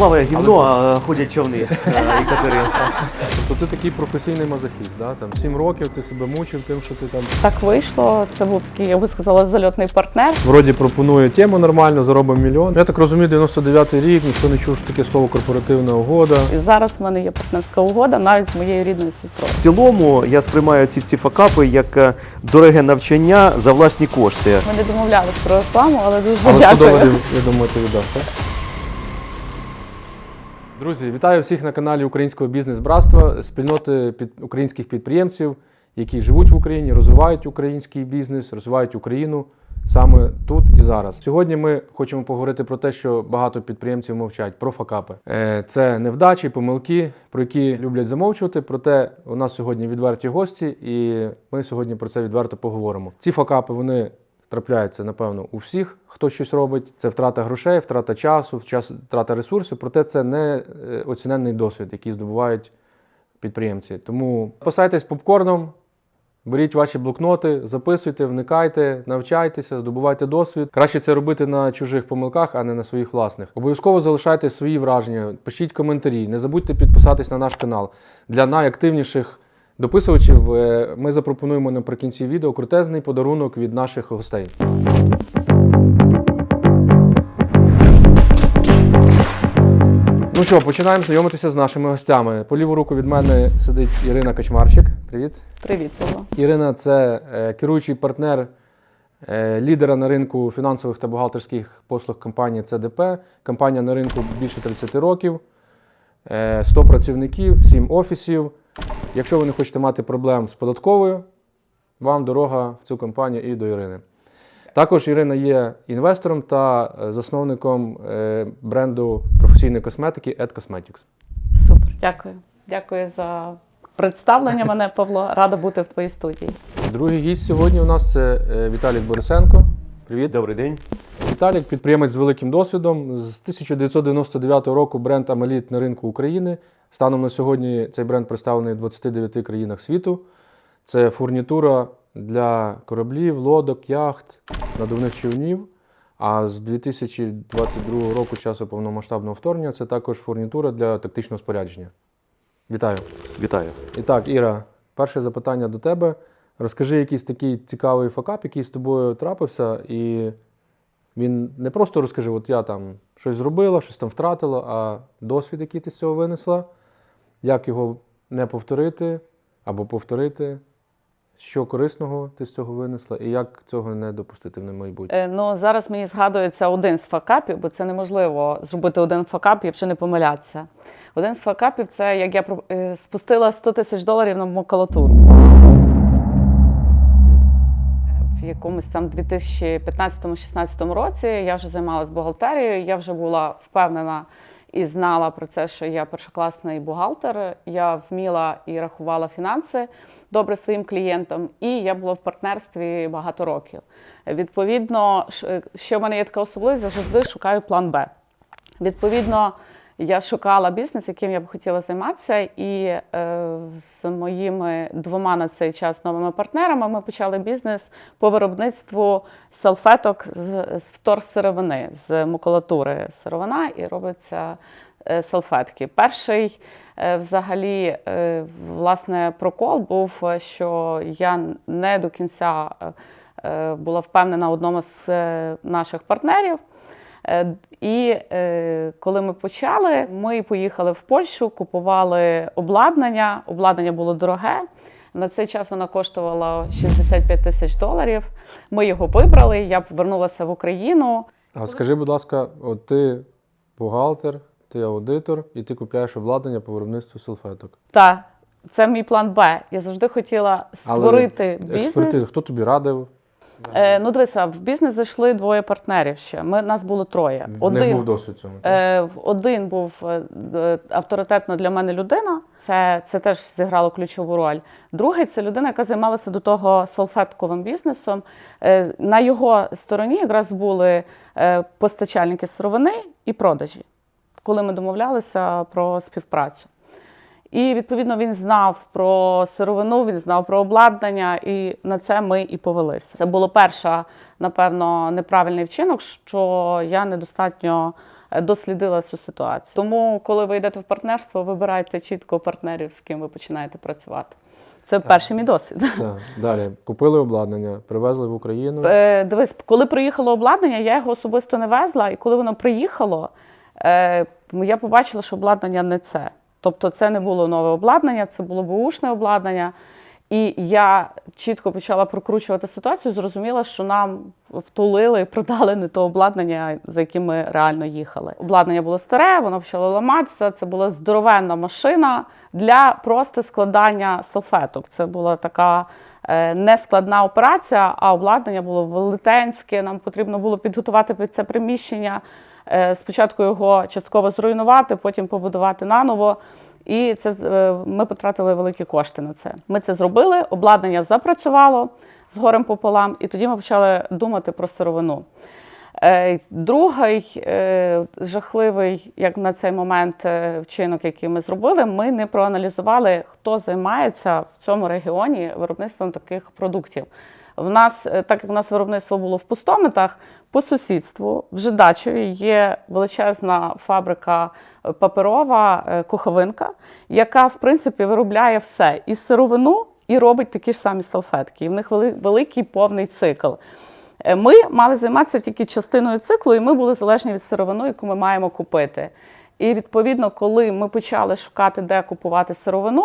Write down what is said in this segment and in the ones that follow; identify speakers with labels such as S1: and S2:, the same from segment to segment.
S1: плаває гімно, а ходять човни. е, Екатерина.
S2: Тобто ти такий професійний мазохіст, да? там 7 років ти себе мучив тим, що ти там
S3: Так вийшло. Це був такий, я би сказала, зальотний партнер.
S2: вроді пропонує тему нормально, заробимо мільйон. Я так розумію, 99-й рік, ніхто не чув що таке слово корпоративна угода.
S3: І зараз в мене є партнерська угода навіть з моєю рідною сестрою.
S1: В цілому я сприймаю ці всі факапи як е, дороге навчання за власні кошти.
S3: Ми не домовлялись про рекламу, але дуже
S2: Але 100
S3: дякую.
S2: доларів, я думаю, ти віддаш, так? Друзі, вітаю всіх на каналі Українського бізнес-братства, спільноти під українських підприємців, які живуть в Україні, розвивають український бізнес, розвивають Україну саме тут і зараз. Сьогодні ми хочемо поговорити про те, що багато підприємців мовчать про факапи. Е, Це невдачі, помилки, про які люблять замовчувати. Проте у нас сьогодні відверті гості, і ми сьогодні про це відверто поговоримо. Ці факапи вони трапляються, напевно, у всіх, хто щось робить. Це втрата грошей, втрата часу, втрата ресурсів. Проте це не е, оціненний досвід, який здобувають підприємці. Тому посайтесь попкорном, беріть ваші блокноти, записуйте, вникайте, навчайтеся, здобувайте досвід. Краще це робити на чужих помилках, а не на своїх власних. Обов'язково залишайте свої враження, пишіть коментарі. Не забудьте підписатись на наш канал. Для найактивніших дописувачів е, ми запропонуємо наприкінці відео крутезний подарунок від наших гостей. Ну що, починаємо знайомитися з нашими гостями. По ліву руку від мене сидить Ірина Качмарчик. Привіт.
S3: Привіт, Павло.
S2: Ірина це е, керуючий партнер е, лідера на ринку фінансових та бухгалтерських послуг компанії ЦДП. Компанія на ринку більше 30 років, е, 100 працівників, 7 офісів. Якщо ви не хочете мати проблем з податковою, вам дорога в цю компанію і до Ірини. Також Ірина є інвестором та е, засновником е, бренду професійної косметики Ed Cosmetics.
S3: Супер, дякую. Дякую за представлення мене, Павло. Рада бути в твоїй студії.
S2: Другий гість сьогодні у нас це е, Віталік Борисенко. Привіт.
S1: Добрий день.
S2: Віталік підприємець з великим досвідом. З 1999 року бренд Амеліт на ринку України. Станом на сьогодні цей бренд представлений в 29 країнах світу. Це фурнітура для кораблів, лодок, яхт, надувних човнів. А з 2022 року, з часу повномасштабного вторгнення, це також фурнітура для тактичного спорядження. Вітаю!
S1: Вітаю.
S2: І так, Іра, перше запитання до тебе. Розкажи якийсь такий цікавий факап, який з тобою трапився, і він не просто розкажи, от я там щось зробила, щось там втратила, а досвід, який ти з цього винесла, як його не повторити або повторити, що корисного ти з цього винесла, і як цього не допустити в майбутньому.
S3: Е, Ну зараз мені згадується один з факапів, бо це неможливо зробити один факап вже не помилятися. Один з факапів це як я е, спустила 100 тисяч доларів на макулатуру. Якомусь там 2015-16 році я вже займалася бухгалтерією, я вже була впевнена і знала про це, що я першокласний бухгалтер. Я вміла і рахувала фінанси добре своїм клієнтам, і я була в партнерстві багато років. Відповідно, ш- ще в мене є така особливість, я завжди шукаю план Б. Відповідно, я шукала бізнес, яким я б хотіла займатися, і е, з моїми двома на цей час новими партнерами ми почали бізнес по виробництву салфеток з, з вторсировини, з макулатури сировина, і робиться е, салфетки. Перший е, взагалі е, власне прокол був, що я не до кінця була впевнена одному з наших партнерів. Е, І е, коли ми почали, ми поїхали в Польщу, купували обладнання. Обладнання було дороге. На цей час воно коштувало 65 тисяч доларів. Ми його вибрали. Я повернулася в Україну.
S2: А скажи, будь ласка, от ти бухгалтер, ти аудитор, і ти купляєш обладнання по виробництву салфеток.
S3: Та це мій план Б. Я завжди хотіла створити бізнес.
S2: експертиза, хто тобі радив?
S3: Е, ну, дивися, в бізнес зайшли двоє партнерів ще. Ми нас було троє.
S2: Них був досвід цьому.
S3: Е, один був е, д- авторитетна для мене людина. Це, це теж зіграло ключову роль. Другий це людина, яка займалася до того салфетковим бізнесом. Е, на його стороні якраз були е, постачальники сировини і продажі, коли ми домовлялися про співпрацю. І відповідно він знав про сировину, він знав про обладнання, і на це ми і повелися. Це було перша, напевно, неправильний вчинок, що я недостатньо е, дослідила всю ситуацію. Тому, коли ви йдете в партнерство, вибирайте чітко партнерів, з ким ви починаєте працювати. Це перший мій досвід.
S2: Так, далі. Купили обладнання, привезли в Україну.
S3: Е, дивись, коли приїхало обладнання, я його особисто не везла, і коли воно приїхало, е, я побачила, що обладнання не це. Тобто це не було нове обладнання, це було бушне обладнання. І я чітко почала прокручувати ситуацію, зрозуміла, що нам втулили продали не то обладнання, за яким ми реально їхали. Обладнання було старе, воно почало ламатися. Це була здоровенна машина для просто складання салфеток. Це була така е, нескладна операція, а обладнання було велетенське. Нам потрібно було підготувати під це приміщення. Е, Спочатку його частково зруйнувати, потім побудувати наново. І це е, ми потратили великі кошти на це. Ми це зробили, обладнання запрацювало з горем пополам, і тоді ми почали думати про сировину. Е, Другий е, жахливий, як на цей момент, е, вчинок, який ми зробили, ми не проаналізували, хто займається в цьому регіоні виробництвом таких продуктів. В нас, так як в нас виробництво було в пустометах, по сусідству в Жидачеві є величезна фабрика паперова куховинка, яка в принципі виробляє все і сировину, і робить такі ж самі салфетки. І в них великий повний цикл. Е, Ми мали займатися тільки частиною циклу, і ми були залежні від сировини, яку ми маємо купити. І відповідно, коли ми почали шукати, де купувати сировину,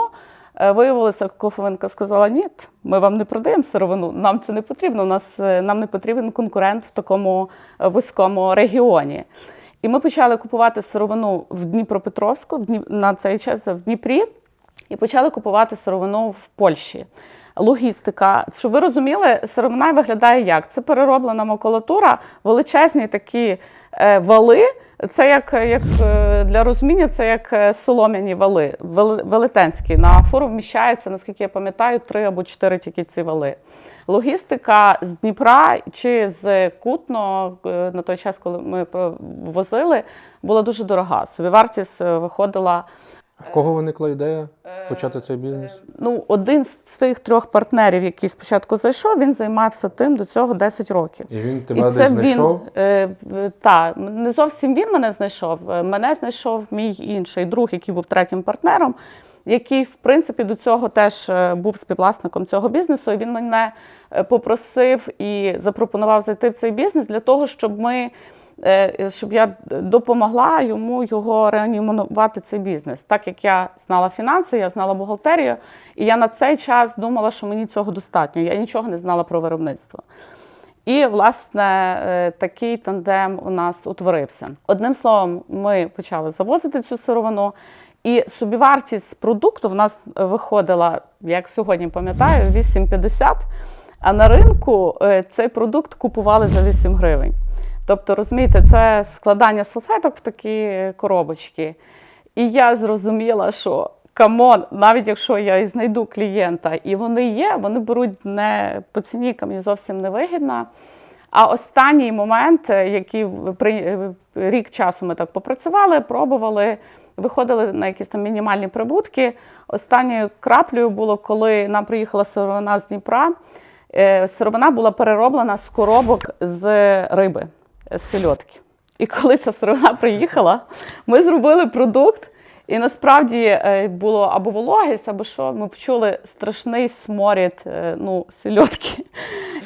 S3: е, виявилося, кофевинка сказала: ні, ми вам не продаємо сировину, нам це не потрібно. У нас е, нам не потрібен конкурент в такому вузькому регіоні. І ми почали купувати сировину в Дніпропетровську, в Дні... на цей час в Дніпрі, і почали купувати сировину в Польщі. Логістика, щоб ви розуміли, сировина виглядає як? Це перероблена макулатура, величезні такі е, вали. Це як, як е, для розуміння, це як е, солом'яні вали, велетенські. На фуру вміщається, наскільки я пам'ятаю, три або чотири тільки ці вали. Логістика з Дніпра чи з Кутно на той час, коли ми возили, була дуже дорога. Собівартість е, виходила.
S2: В кого виникла ідея почати цей бізнес?
S3: Ну, один з тих трьох партнерів, який спочатку зайшов, він займався тим до цього 10 років.
S2: І він тебе десь знайшов?
S3: він е, та, не зовсім він мене знайшов. е, Мене знайшов мій інший друг, який був третім партнером, який, в принципі, до цього теж е, був співвласником цього бізнесу. І він мене е, попросив і запропонував зайти в цей бізнес для того, щоб ми. Е, Щоб я допомогла йому його реанімувати цей бізнес. Так як я знала фінанси, я знала бухгалтерію, і я на цей час думала, що мені цього достатньо. Я нічого не знала про виробництво. І, власне, е, такий тандем у нас утворився. Одним словом, ми почали завозити цю сировину, і собівартість продукту в нас виходила, як сьогодні пам'ятаю, 8,50. А на ринку е, цей продукт купували за 8 гривень. Тобто, розумієте, це складання салфеток в такі коробочки. І я зрозуміла, що камон, навіть якщо я і знайду клієнта, і вони є, вони беруть не по ціні, яка зовсім не вигідна. А останній момент, який при рік часу ми так попрацювали, пробували, виходили на якісь там мінімальні прибутки. Останньою краплею було, коли нам приїхала сировина з Дніпра. Е, Сировина була перероблена з коробок з риби, сельодки. І коли ця сировина приїхала, ми зробили продукт. І насправді е, було або вологість, або що. Ми почули страшний сморід е, ну, сельодки.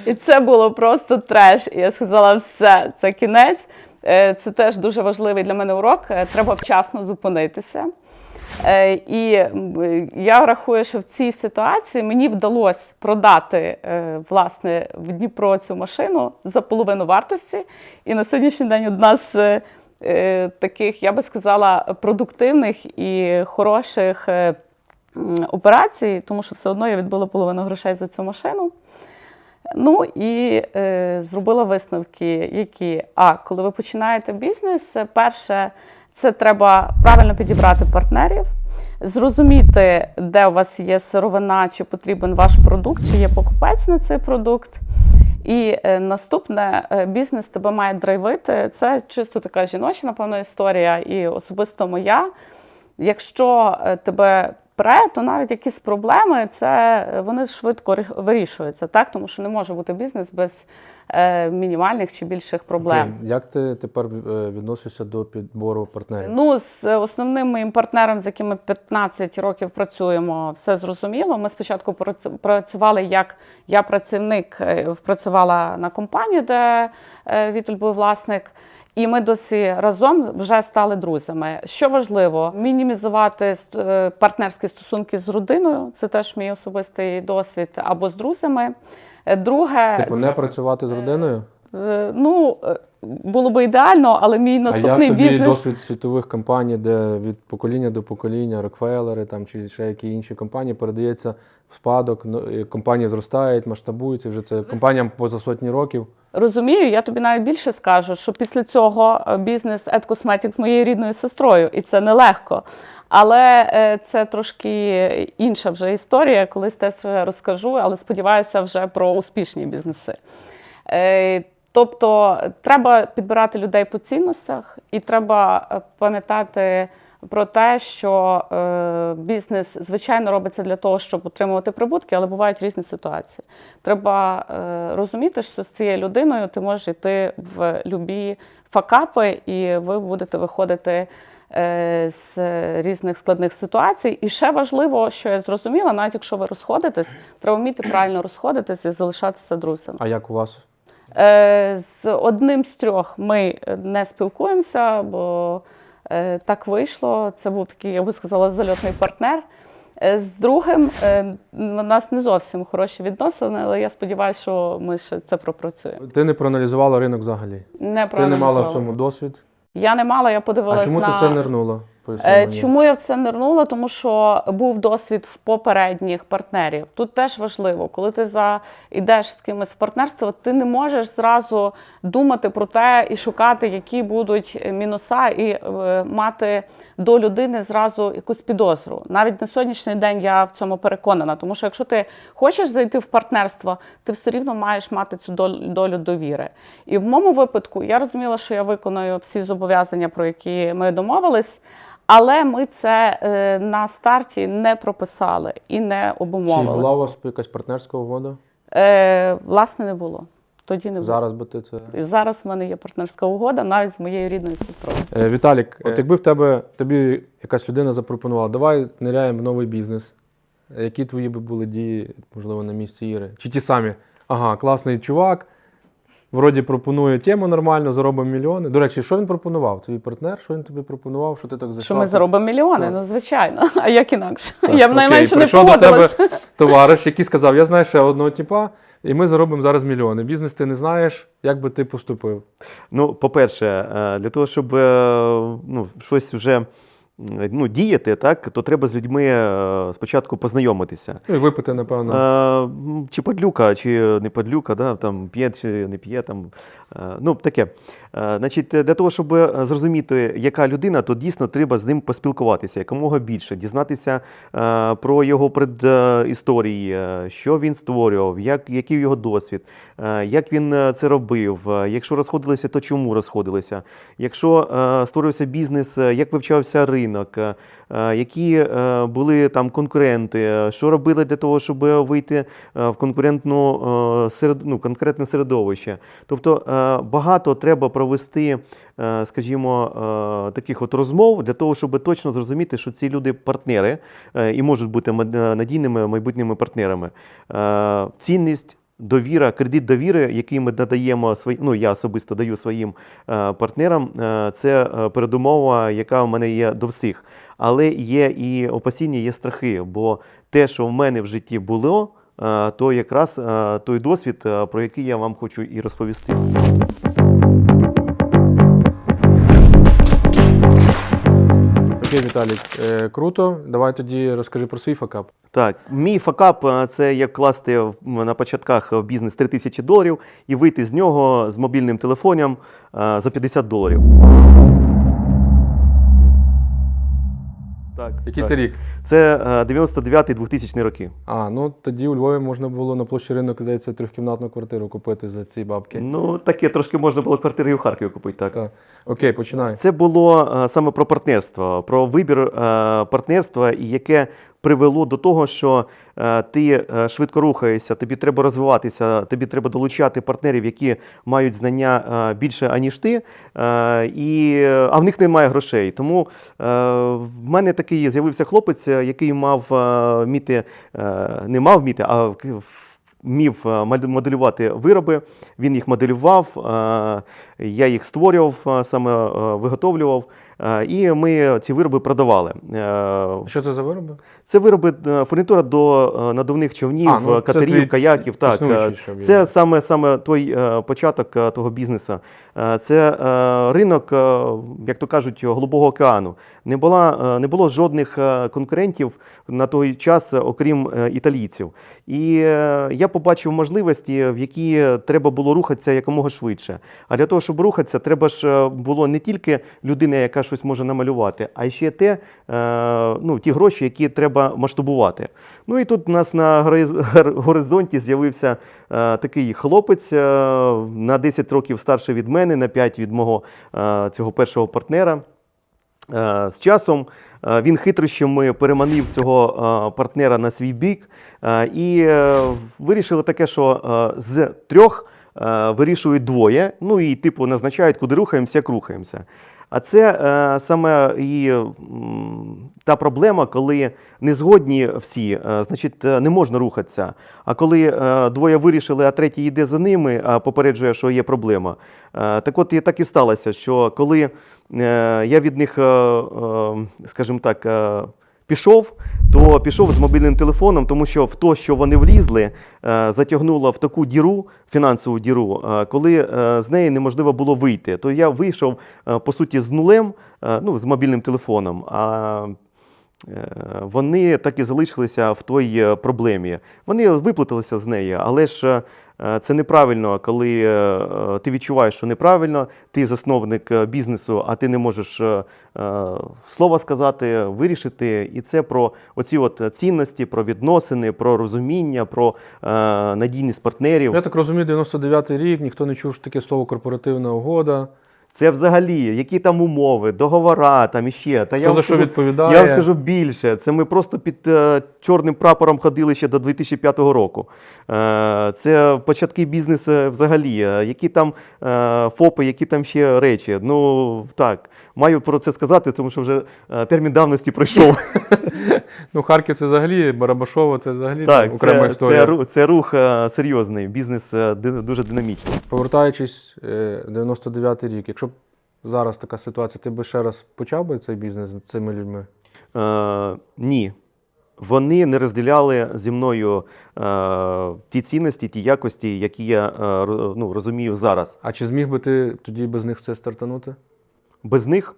S3: І це було просто треш. І я сказала, все, це кінець. Е, Це теж дуже важливий для мене урок. Треба вчасно зупинитися. Е, І я рахую, що в цій ситуації мені вдалося продати е, власне в Дніпро цю машину за половину вартості. І на сьогоднішній день одна з е, таких, я би сказала, продуктивних і хороших операцій, тому що все одно я відбила половину грошей за цю машину. Ну і е, зробила висновки, які а коли ви починаєте бізнес, перше, це треба правильно підібрати партнерів, зрозуміти, де у вас є сировина, чи потрібен ваш продукт, чи є покупець на цей продукт. І е, наступне е, бізнес тебе має драйвити. Це чисто така жіноча, напевно, історія, і особисто моя. Якщо е, тебе пре, то навіть якісь проблеми це е, вони швидко вирішуються, так тому що не може бути бізнес без е, мінімальних чи більших проблем.
S2: Окей. Як ти тепер е, відносишся до підбору партнерів?
S3: Ну, з е, основним моїм партнером, з яким ми 15 років працюємо, все зрозуміло. Ми спочатку працювали як я працівник, працювала на компанії, де Віталь був власник. І ми досі разом вже стали друзями. Що важливо, мінімізувати е, партнерські стосунки з родиною. Це теж мій особистий досвід, або з друзями. Е, Друге,
S2: Типу, не працювати з родиною?
S3: е, ну е, було би ідеально, але мій
S2: А
S3: наступний
S2: як тобі
S3: бізнес.
S2: досвід світових компаній, де від покоління до покоління, Рокфеллери там чи ще які інші компанії передається в спадок, ну, компанії зростають, масштабуються, вже це компаніям поза сотні років.
S3: Розумію, я тобі навіть більше скажу, що після цього е, бізнес Cosmetics з моєю рідною сестрою, і це нелегко. Але е, це трошки інша вже історія, колись теж розкажу, але сподіваюся вже про успішні бізнеси. Е, Тобто треба підбирати людей по цінностях, і треба пам'ятати про те, що е, бізнес звичайно робиться для того, щоб отримувати прибутки, але бувають різні ситуації. Треба е, розуміти, що з цією людиною ти можеш йти в любі факапи, і ви будете виходити е, з різних складних ситуацій. І ще важливо, що я зрозуміла, навіть якщо ви розходитесь, треба вміти правильно розходитись і залишатися друзями.
S2: А як у вас?
S3: Е, З одним з трьох ми не спілкуємося, бо так вийшло. Це був такий, я би сказала, зальотний партнер. Е, З другим е, у нас не зовсім хороші відносини, але я сподіваюся, що ми ще це пропрацюємо.
S2: Ти не проаналізувала ринок взагалі.
S3: Не
S2: Ти не мала в цьому досвід.
S3: Я не мала, я подивилася.
S2: А чому
S3: на...
S2: ти це нирнула?
S3: Е. Чому я в це нирнула? Тому що був досвід в попередніх партнерів. Тут теж важливо, коли ти за йдеш з кимось в партнерство, ти не можеш зразу думати про те і шукати, які будуть мінуса, і е, мати до людини зразу якусь підозру. Навіть на сьогоднішній день я в цьому переконана. Тому що якщо ти хочеш зайти в партнерство, ти все рівно маєш мати цю долю довіри. І в моєму випадку я розуміла, що я виконую всі зобов'язання, про які ми домовились. Але ми це е, на старті не прописали і не
S2: Чи була у вас якась партнерська угода?
S3: Е, власне, не було. Тоді не було.
S2: Зараз би ти це.
S3: І зараз в мене є партнерська угода навіть з моєю рідною сестрою.
S2: Е, Віталік, от якби в тебе тобі якась людина запропонувала, давай ниряємо в новий бізнес. Е, Які твої би були дії, можливо, на місці Іри? Чи ті самі? Ага, класний чувак. Вроді пропонує тему нормально, заробимо мільйони. До речі, що він пропонував? Твій партнер, що він тобі пропонував? Що ти так зайшла?
S3: Що ми заробимо мільйони?
S2: Так.
S3: Ну, звичайно. А як інакше?
S2: Так,
S3: я б
S2: окей,
S3: найменше не
S2: прийшов до
S3: погодилась.
S2: тебе товариш, який сказав: Я знаю ще одного типа, і ми заробимо зараз мільйони. Бізнес ти не знаєш, як би ти поступив.
S1: Ну, по-перше, е, для того, щоб е, ну, щось вже ну, діяти, так, то треба з людьми е, спочатку познайомитися.
S2: Ну і випити, напевно.
S1: А, Чи подлюка, чи не подлюка, да, там, п'є чи не п'є. Там, е, ну, таке. Е, Значить, для того, щоб е, зрозуміти, яка людина, то дійсно треба з ним поспілкуватися якомога більше, дізнатися е, про його предісторії, що він створював, як, який його досвід, як він це робив. Якщо розходилися, то чому розходилися? Якщо створився бізнес, як вивчався ринок, які е, були там конкуренти, е, що робили для того, щоб вийти е, в конкурентну е, ну, конкретне середовище. Тобто е, багато треба провести, е, скажімо, е, таких от розмов для того, щоб точно зрозуміти, що ці люди партнери е, і можуть бути е, надійними майбутніми партнерами. Е, Цінність. Довіра, кредит довіри, який ми надаємо свої, ну я особисто даю своїм е, партнерам, е, це е, передумова, яка в мене є до всіх. Але є і опасіння, є страхи. Бо те, що в мене в житті було, е, то якраз е, той досвід, е, про який я вам хочу і розповісти.
S2: Окей, Віталік, круто. Давай тоді розкажи про свій факап.
S1: Так, мій факап це як класти на початках в бізнес 3 тисячі доларів і вийти з нього з мобільним телефоном за 50 доларів. Так,
S2: Який
S1: так.
S2: це рік?
S1: Це е, 99-2000 роки.
S2: А, ну тоді у Львові можна було на площі ринок, здається, трьохкімнатну квартиру купити за ці бабки.
S1: Ну, таке трошки можна було квартири і в Харкові купити. Так.
S2: Так. Окей, починай.
S1: Це було е, саме про партнерство, про вибір е, партнерства, і яке привело до того, що е, ти е, швидко рухаєшся, тобі треба розвиватися, тобі треба долучати партнерів, які мають знання е, більше, аніж ти, і, а в них немає грошей. Тому в мене такий з'явився хлопець, який мав вміти, не мав вміти, а вмів моделювати вироби. Він їх моделював, я їх створював, саме виготовлював. Е, І ми ці вироби продавали. Е,
S2: Що це за вироби?
S1: Це вироби е, фурнітура до надувних човнів,
S2: А, ну,
S1: катерів,
S2: твій
S1: каяків. Так, це саме, саме той початок того бізнесу. Це ринок, як то кажуть, голубого океану. Не, була, не було жодних конкурентів на той час, окрім італійців. І я побачив можливості, в які треба було рухатися якомога швидше. А для того, щоб рухатися, треба ж було не тільки людина, яка щось може намалювати, а ще те, е, ну, ті гроші, які треба масштабувати. Ну і тут у нас на горизонті з'явився е, такий хлопець е, на 10 років старший від мене, на 5 від мого цього першого партнера. З часом він хитрощами переманив цього партнера на свій бік і вирішили таке, що з трьох вирішують двоє, ну і типу назначають, куди рухаємося, як рухаємося. А це е, саме і та проблема, коли не згодні всі, е, значить, е, не можна рухатися. А коли е, двоє вирішили, а третій йде за ними, а попереджує, що є проблема. Е, так от і так і сталося, що коли е, я від них, е, е, скажімо так, е, пішов, то пішов з мобільним телефоном, тому що в те, що вони влізли, е, затягнуло в таку діру, фінансову діру, е, коли е, з неї неможливо було вийти. То я вийшов, по суті, з нулем, ну, з мобільним телефоном. А вони так і залишилися в той е, проблемі. Вони виплуталися з неї, але ж е, це неправильно, коли е, ти відчуваєш, що неправильно, ти засновник е, бізнесу, а ти не можеш е, е, слова сказати, вирішити. І це про оці от цінності, про відносини, про розуміння, про е, надійність партнерів.
S2: Я так розумію, 99-й рік, ніхто не чув таке слово корпоративна угода.
S1: Це взагалі, які там умови, договора, там іще. Та я вам
S2: за що
S1: скажу-
S2: відповідає?
S1: Я вам скажу більше. Це ми просто під е, чорним прапором ходили ще до 2005 року. Е, це початки бізнесу взагалі. Е, Які там е, ФОПи, які там ще речі. Ну так, маю про це сказати, тому що вже е, термін давності пройшов.
S2: Ну, Харків це взагалі, Барабашово це взагалі
S1: так,
S2: окрема
S1: це,
S2: історія.
S1: це, ру- це рух е, серйозний, бізнес е, ди- дуже динамічний.
S2: Повертаючись, е, 99-й рік, якщо зараз така ситуація, ти би ще раз почав би цей бізнес з цими людьми?
S1: Е, ні. Вони не розділяли зі мною е, ті цінності, ті якості, які я е, ну, розумію зараз.
S2: А чи зміг би ти тоді без них це стартанути?
S1: Без них.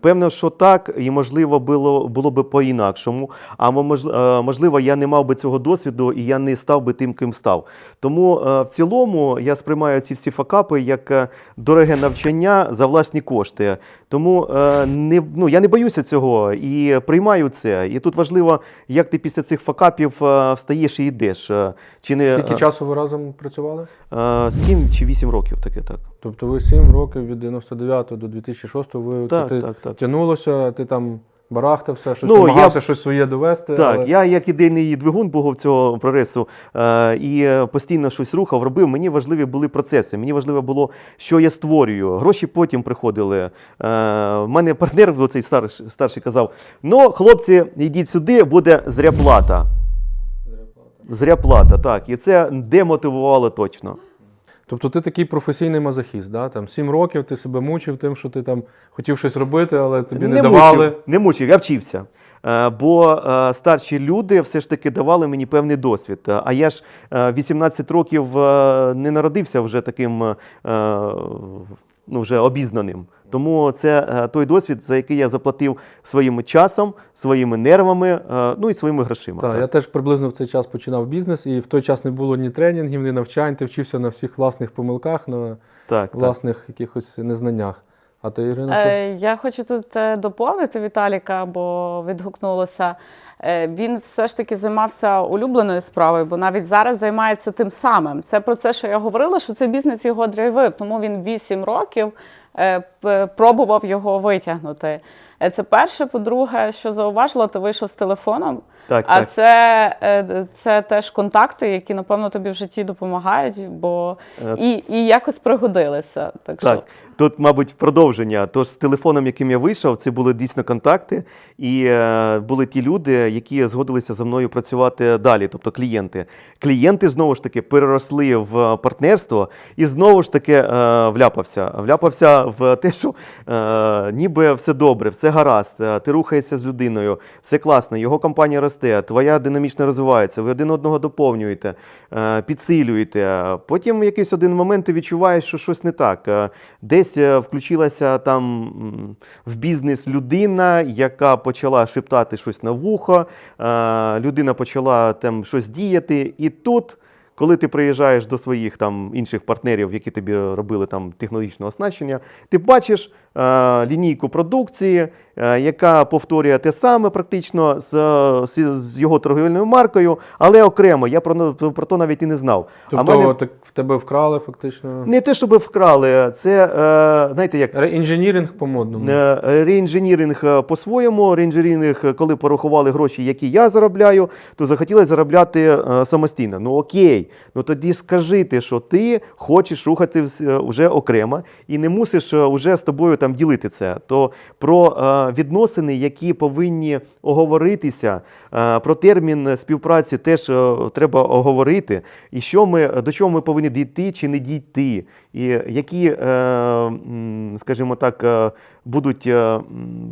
S1: Певно, що так, і можливо було, було би по-інакшому. А е, можливо, я не мав би цього досвіду і я не став би тим, ким став. Тому е, в цілому я сприймаю ці всі факапи як е, дороге навчання за власні кошти. Тому е, не, ну, я не боюся цього і приймаю це. І тут важливо, як ти після цих факапів е, встаєш і йдеш. Е, Чи не
S2: Скільки часу ви разом працювали?
S1: е, сім чи вісім років таке так.
S2: Тобто ви 7 років від 99 до 2006 ви
S1: Так,
S2: ти
S1: так, так.
S2: тягнулося, ти там барахтався, щось
S1: Ну,
S2: намагався
S1: я-
S2: щось своє довести.
S1: Так,
S2: але...
S1: я як ідейний двигун був цього прогресу е, і е, постійно щось рухав, робив. Мені важливі були процеси. Мені важливо було, що я створюю. Гроші потім приходили. Е, в мене партнер, оцей старший, старший казав: ну, хлопці, йдіть сюди, буде зряплата. Зряплата, так. І це демотивувало точно.
S2: Тобто ти такий професійний мазохіст, да? там сім років ти себе мучив тим, що ти там хотів щось робити, але тобі не, давали.
S1: Мучив, не мучив, я вчився. Е, Бо е, старші люди все ж таки давали мені певний досвід. Е, А я ж е, 18 років не народився вже таким ну, вже обізнаним. Тому це е, той досвід, за який я заплатив своїм часом, своїми нервами, е, ну і своїми грошима.
S2: Так,
S1: так.
S2: я теж приблизно в цей час починав бізнес, і в той час не було ні тренінгів, ні навчань. Ти вчився на всіх власних помилках, на
S1: так, так.
S2: власних якихось незнаннях. А ти, Ірина, що?
S3: Е, Я хочу тут доповнити Віталіка, бо відгукнулося. Е, Він все ж таки займався улюбленою справою, бо навіть зараз займається тим самим. Це про це, що я говорила, що цей бізнес його драйвив, тому він 8 років пробував його витягнути. Е, Це перше. По-друге, що зауважила, ти вийшов з телефоном.
S1: Так,
S3: а
S1: так.
S3: це, е, це теж контакти, які, напевно, тобі в житті допомагають, бо
S1: Е,
S3: і, і якось пригодилися. Так,
S1: Так,
S3: що
S1: тут, мабуть, продовження. Тож з телефоном, яким я вийшов, це були дійсно контакти, і е, були ті люди, які згодилися зі мною працювати далі, тобто клієнти. Клієнти знову ж таки переросли в партнерство і знову ж таки е, вляпався. Вляпався в те, що е, ніби все добре, все гаразд, е, ти рухаєшся з людиною, все класно, його компанія росте, твоя динамічно розвивається, ви один одного доповнюєте, е, підсилюєте. Потім в якийсь один момент ти відчуваєш, що щось не так. Е, Десь е, включилася там в бізнес людина, яка почала шептати щось на вухо, е, людина почала там щось діяти, і тут. Коли ти приїжджаєш до своїх там інших партнерів, які тобі робили там технологічне оснащення, ти бачиш лінійку продукції, е, яка повторює те саме практично з, з, з його торгівельною маркою, але окремо. Я про, про то навіть і не знав.
S2: Тобто
S1: а мене
S2: так в тебе вкрали фактично.
S1: не те, щоб вкрали, це е, знаєте, як
S2: Реінженіринг по-модному.
S1: Е, Реінженіринг е, по-своєму, реінженіринг, е, коли порахували гроші, які я заробляю, то захотіли заробляти е, самостійно. Ну окей, ну тоді скажи ти, що ти хочеш рухати вже окремо і не мусиш е, вже з тобою там ділити це. То про е, відносини, які повинні оговоритися, е, про термін співпраці теж е, треба оговорити. І що ми до чого ми повинні дійти чи не дійти, і які, е, скажімо так, е, будуть е,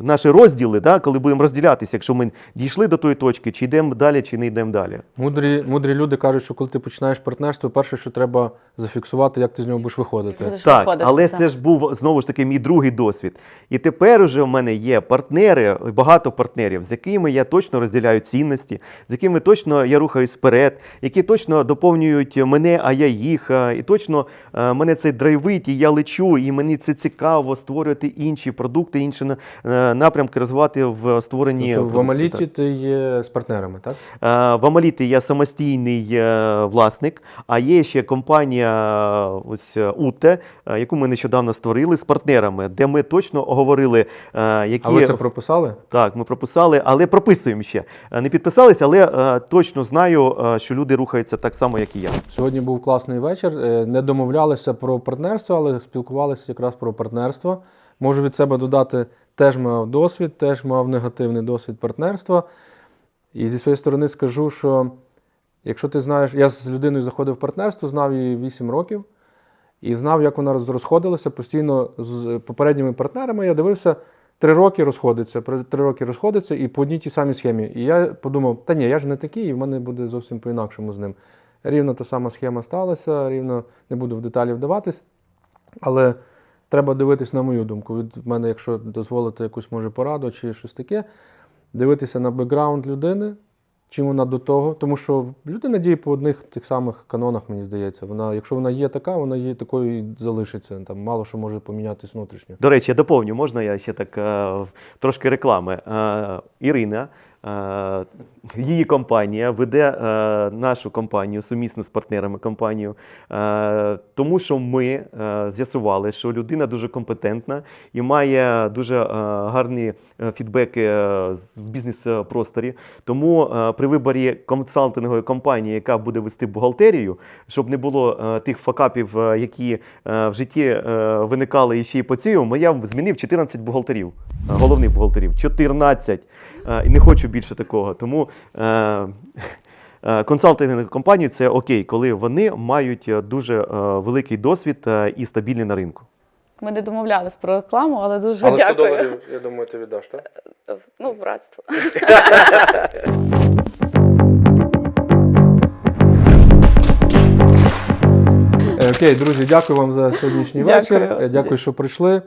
S1: наші розділи, да, коли будемо розділятися, якщо ми дійшли до тої точки, чи йдемо далі, чи не йдемо далі.
S2: Мудрі, мудрі люди кажуть, що коли ти починаєш партнерство, перше, що треба зафіксувати, як ти з нього будеш виходити.
S3: будеш
S1: Так,
S3: виходити.
S1: але
S3: так.
S1: це ж був знову ж таки мій другий досвід. І тепер уже в мене є партнери, багато партнерів, з якими я точно розділяю цінності, з якими точно я рухаюсь вперед, які точно доповнюють мене, а я їх. І точно мене це драйвить, і я лечу, і мені це цікаво створювати інші продукти, інші е, напрямки розвивати в створенні.
S2: Тобто в Амаліті ти є з партнерами, так?
S1: Е, В Амаліті я самостійний е, власник, а є ще компанія ось УТЕ, яку ми нещодавно створили з партнерами, де ми точно оговорили, які
S2: А ви це прописали?
S1: так, ми прописали, але прописуємо ще. Не підписались, але точно знаю, що люди рухаються так само, як і я.
S2: Сьогодні був класний вечір. Не домовлялися про партнерство, але спілкувалися якраз про партнерство. Можу від себе додати, теж мав досвід, теж мав негативний досвід партнерства. І зі своєї сторони скажу, що якщо ти знаєш, я з людиною заходив в партнерство, знав її 8 років і знав, як вона розходилася постійно з попередніми партнерами. Я дивився, три роки розходиться, при- три роки розходиться і по одній тій самій схемі. І я подумав, та ні, я ж не такий, і в мене буде зовсім по-інакшому з ним. Рівно та сама схема сталася, рівно не буду в деталі вдаватись. Але треба дивитись на мою думку. Від мене, якщо дозволити якусь може пораду чи щось таке, дивитися на бекграунд людини, чим вона до того. Тому що людина діє по одних тих самих канонах, мені здається. Вона, якщо вона є така, вона є такою і залишиться. Там мало що може помінятись внутрішньо.
S1: До речі, я доповню, можна я ще так е, трошки реклами. Е, Ірина. Е, Її компанія веде е, нашу компанію сумісно з партнерами компанію, е, тому що ми з'ясували, що людина дуже компетентна і має дуже гарні фідбеки в бізнес-просторі. Тому при виборі консалтингової компанії, яка буде вести бухгалтерію, щоб не було тих факапів, які в житті виникали і ще й по цьому, я змінив 14 бухгалтерів, головних бухгалтерів. 14. Е, І не хочу більше такого. Тому е, е, консалтингові компанії це окей, коли вони мають дуже е, великий досвід е, і стабільні на ринку.
S3: Ми не домовлялись про рекламу, але дуже дякую.
S2: я думаю, ти віддаш, так?
S3: Ну, братство.
S2: Окей, друзі, дякую вам за сьогоднішній
S3: Дякую.
S2: вечір. Дякую, що прийшли.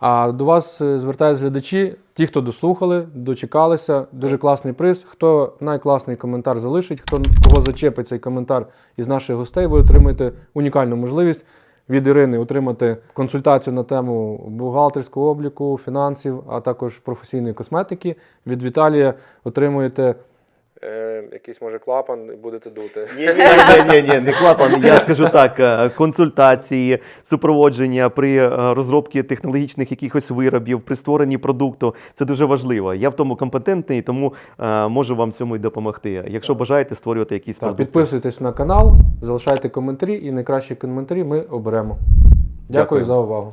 S2: А до вас е, звертаються глядачі, ті, хто дослухали, дочекалися. Дуже класний приз. Хто найкласний коментар залишить, хто кого зачепить цей коментар із наших гостей, ви отримаєте унікальну можливість від Ірини отримати консультацію на тему бухгалтерського обліку, фінансів, а також професійної косметики. Від Віталія отримуєте е, якийсь може клапан і будете дути.
S1: Ні, ні, ні, ні, не клапан. Я скажу так: е, консультації, супроводження при е, розробці технологічних якихось виробів, при створенні продукту це дуже важливо. Я в тому компетентний, тому е, можу вам цьому і допомогти. Якщо бажаєте створювати якісь
S2: Так,
S1: продукти.
S2: підписуйтесь на канал, залишайте коментарі і найкращі коментарі ми оберемо. Дякую,
S1: Дякую.
S2: за увагу.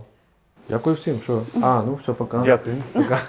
S2: Дякую всім, що. А, ну все, пока.
S1: Дякую.
S2: Пока.